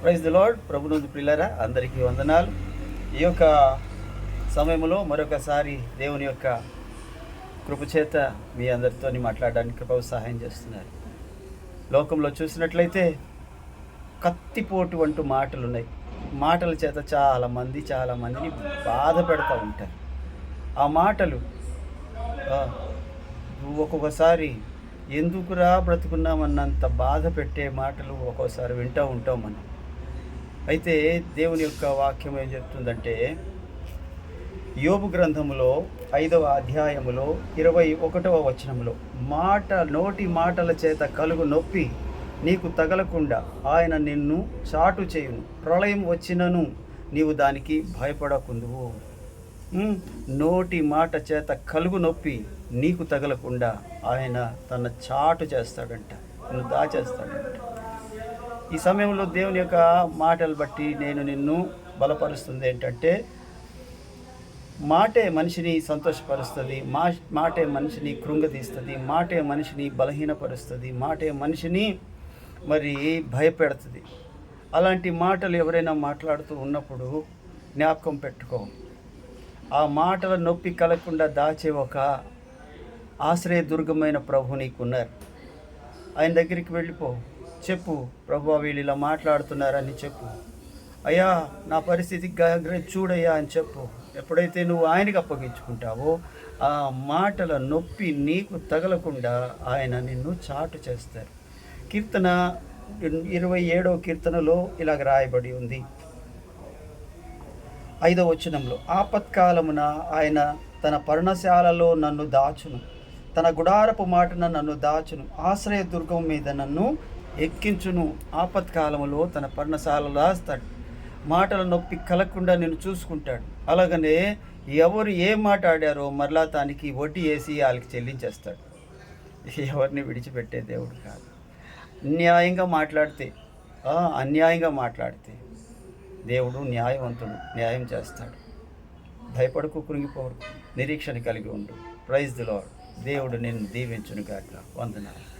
Praise the lord. ప్రభునందు పిల్లరా అందరికీ వందనాలు. ఈ యొక్క సమయంలో మరొకసారి దేవుని యొక్క కృపచేత మీ అందరితో మాట్లాడడానికి కృప సహాయం చేస్తున్నారు. లోకంలో చూసినట్లయితే కత్తిపోటు అంటూ మాటలు ఉన్నాయి మాటల చేత చాలామంది చాలామందిని చాలా మందిని బాధ పెడతా ఉంటారు. ఆ మాటలు ఒక్కొక్కసారి ఎందుకురా బ్రతుకున్నామన్నంత బాధ పెట్టే మాటలు ఒక్కోసారి వింటూ ఉంటాం మనం. అయితే దేవుని యొక్క వాక్యం ఏం చెప్తుందంటే యోబు గ్రంథములో ఐదవ అధ్యాయములో ఇరవై ఒకటవ వచనంలో మాట నోటి మాటల చేత కలుగు నొప్పి నీకు తగలకుండా ఆయన నిన్ను చాటు చేయును. ప్రళయం వచ్చినను నీవు దానికి భయపడకుందువు నోటి మాట చేత కలుగు నొప్పి నీకు తగలకుండా ఆయన తన చాటు చేస్తాడంట నువ్వు దాచేస్తాడంట. ఈ సమయంలో దేవుని యొక్క మాటలు బట్టి నేను నిన్ను బలపరుస్తుంది ఏంటంటే మాటే మనిషిని సంతోషపరుస్తుంది మా మాటే మనిషిని కృంగతీస్తుంది మాటే మనిషిని బలహీనపరుస్తుంది మాటే మనిషిని మరి భయపెడుతుంది. అలాంటి మాటలు ఎవరైనా మాట్లాడుతూ ఉన్నప్పుడు జ్ఞాపకం పెట్టుకో. ఆ మాటల నొప్పి కలగకుండా దాచే ఒక ఆశ్రయ దుర్గమైన ప్రభు నీకున్నారు. ఆయన దగ్గరికి వెళ్ళిపో. చెప్పు. ప్రభు వీళ్ళు ఇలా మాట్లాడుతున్నారని చెప్పు. అయ్యా నా పరిస్థితి గ- చూడయ్యా అని చెప్పు. ఎప్పుడైతే నువ్వు ఆయనకి అప్పగించుకుంటావో ఆ మాటల నొప్పి నీకు తగలకుండా ఆయన నిన్ను చాటు చేస్తారు. కీర్తన ఇరవై ఏడవ కీర్తనలో ఇలాగ రాయబడి ఉంది. ఐదవ వచనంలో ఆపత్కాలమున ఆయన తన పర్ణశాలలో నన్ను దాచును. తన గుడారపు మాటన నన్ను దాచును. ఆశ్రయ దుర్గం మీద నన్ను ఎక్కించును. ఆపత్కాలములో తన పర్ణశాలలో రాస్తాడు. మాటల నొప్పి కలగకుండా నేను చూసుకుంటాడు. అలాగనే ఎవరు ఏ మాట్లాడారో మరలా తానికి వడ్డీ వేసి వాళ్ళకి చెల్లించేస్తాడు. ఎవరిని విడిచిపెట్టే దేవుడు కాదు. అన్యాయంగా మాట్లాడితే అన్యాయంగా మాట్లాడితే దేవుడు న్యాయవంతుడు న్యాయం చేస్తాడు. భయపడకు కృంగిపోరు నిరీక్షణ కలిగి ఉండు. ప్రైజ్ దిలో దేవుడు నిన్ను దీవించును గాక వందనాలు.